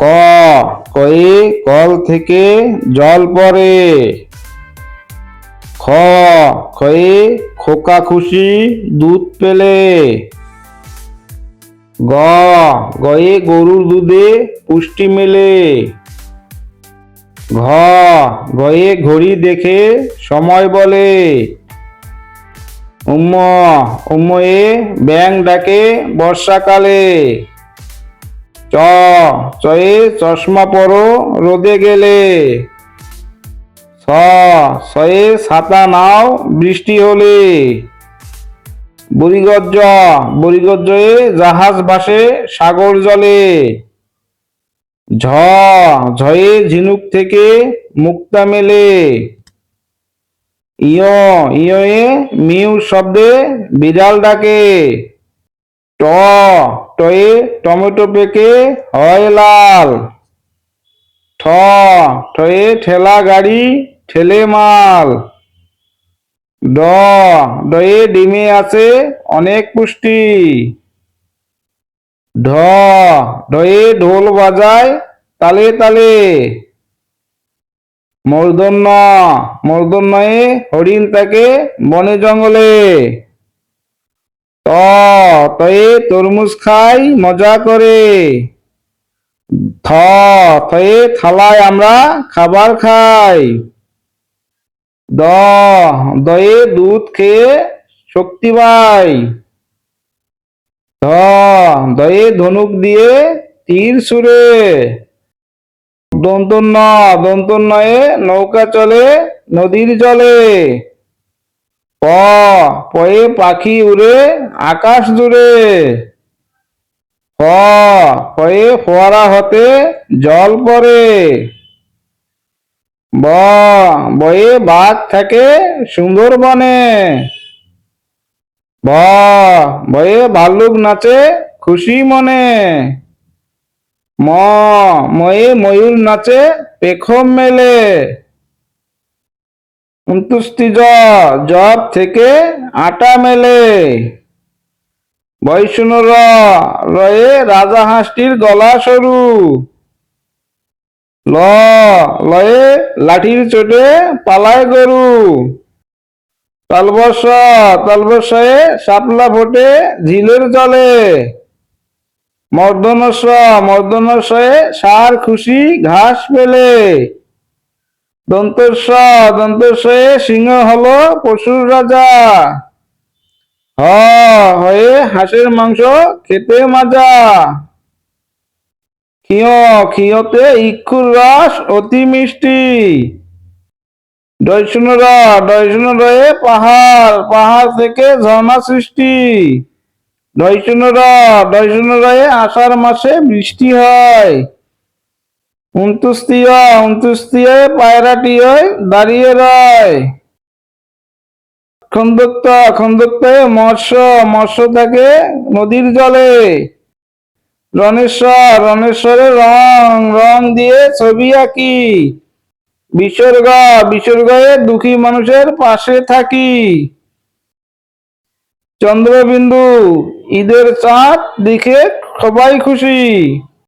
ক, কয়ে কল থেকে জল পড়ে। খ, খয়ে খোকা খুশি দুধ পেলে। গ, গয়ে গরুর দুধে পুষ্টি মেলে। ঘ, গয়ে ঘড়ি দেখে সময় বলে। উম্ম, উম্ময়ে ব্যাং ডাকে বর্ষাকালে। চ, চয়ে চশমা পরো, রোদে গেলে। ছ ছয়ে ছাতা নাও, বৃষ্টি হলে। বুড়িগজ্জ বুড়িগজ্জয়ে জাহাজ ভাসে সাগর জলে। ঝ, ঝয়ে ঝিনুক থেকে মুক্তা মেলে। ইয় ইয়ে মিউ শব্দে বিড়াল ডাকে। ট টয়ে টমেটো পেকে হয় লাল। ঠ ঠয়ে ঠেলা গাড়ি, ঠেলে মাল। ড, ডয়ে ডিমে আছে অনেক পুষ্টি। ঢ ঢয়ে ঢোল বাজায় তালে তালে। মূর্ধন্য মূর্ধন্যয়ে হরিণ থাকে বনে জঙ্গলে। ত, তয়ে তরমুজ খাই, মজা করে। থ থয়ে থালায় আমরা খাবার খাই। দ, দয়ে দুধ খেয়ে শক্তি পাই। ধ, দয়ে ধনুক দিয়ে তীর সুরে দন্তন্য দন্তন্নয়ে নৌকা চলে নদীর জলে। প, পয়ে পাখি উড়ে, আকাশ জুড়ে। ফ ফয়ে ফোয়ারা হতে, জল পড়ে। ব, বয়ে বাঘ থাকে, সুন্দরবনে। ভ, বয়ে ভাল্লুক নাচে, খুশি মনে। ম, ময়ে ময়ূর নাচে, পেখম মেলে। উনতুষ্টি জ, জব থেকে আটা মেলে। বৈষ্ণু র, রয়ে রাজা হাঁসটির গলা সরু। ল, লয়ে লাঠির চোটে পালায় গরু। তালবর্ষ, তালবর্ষয়ে শাপলা ফোটে ঝিলের জলে। মর্দনস্ব, মর্দনস্বয়ে সার খুশি ঘাস পেলে দন্তস্ব দন্তস্বয়ে সিংহ হলো পশুর রাজা। হ, হয়ে হাঁসের মাংস খেতে মাজা। ক্ষীয়, ক্ষীয়তে ইক্ষুর রস অতি মিষ্টি। ডয়শুনর ডয়শুনরয়ে পাহাড় পাহাড় থেকে ঝর্ণা সৃষ্টি। ডয়শুনর ডয়শুনরয়ে আষাঢ় মাসে বৃষ্টি হয়। উনতুস্তীয় উনতুস্তীয় পায়রাটিয় দাঁড়িয়ে রয়। খন্দক্ত খন্দক্ত মৎস্য মৎস্য থাকে নদীর জলে। রণেশ্বর রণেশ্বরে রং রং দিয়ে ছবি আঁকি। বিসর্গ বিসর্গয়ে দুঃখী মানুষের পাশে থাকি। চন্দ্রবিন্দু, ঈদের চাঁদ দেখে সবাই খুশি।